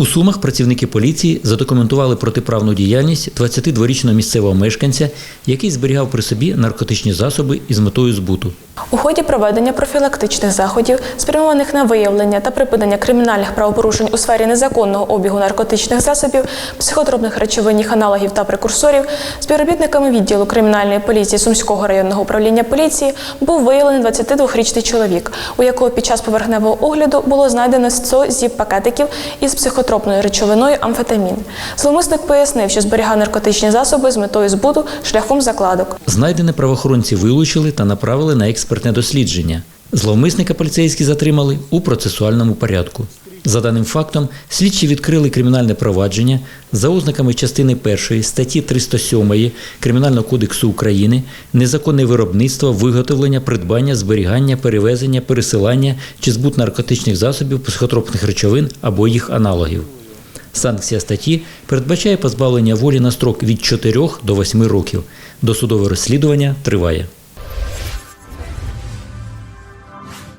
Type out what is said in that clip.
У Сумах працівники поліції задокументували протиправну діяльність 22-річного місцевого мешканця, який зберігав при собі наркотичні засоби із метою збуту. У ході проведення профілактичних заходів, спрямованих на виявлення та припинення кримінальних правопорушень у сфері незаконного обігу наркотичних засобів, психотропних речовин, аналогів та прекурсорів, співробітниками відділу кримінальної поліції Сумського районного управління поліції був виявлений 22-річний чоловік, у якого під час поверхневого огляду було знайдено 100 зіп-пакетиків із психотропною речовиною амфетамін. Зловмисник пояснив, що зберігав наркотичні засоби з метою збуту шляхом закладок. Знайдене правоохоронці вилучили та направили на експертне дослідження. Зловмисника поліцейські затримали у процесуальному порядку. За даним фактом, слідчі відкрили кримінальне провадження за ознаками частини 1 статті 307 Кримінального кодексу України незаконне виробництво, виготовлення, придбання, зберігання, перевезення, пересилання чи збут наркотичних засобів, психотропних речовин або їх аналогів. Санкція статті передбачає позбавлення волі на строк від 4 до 8 років. Досудове розслідування триває.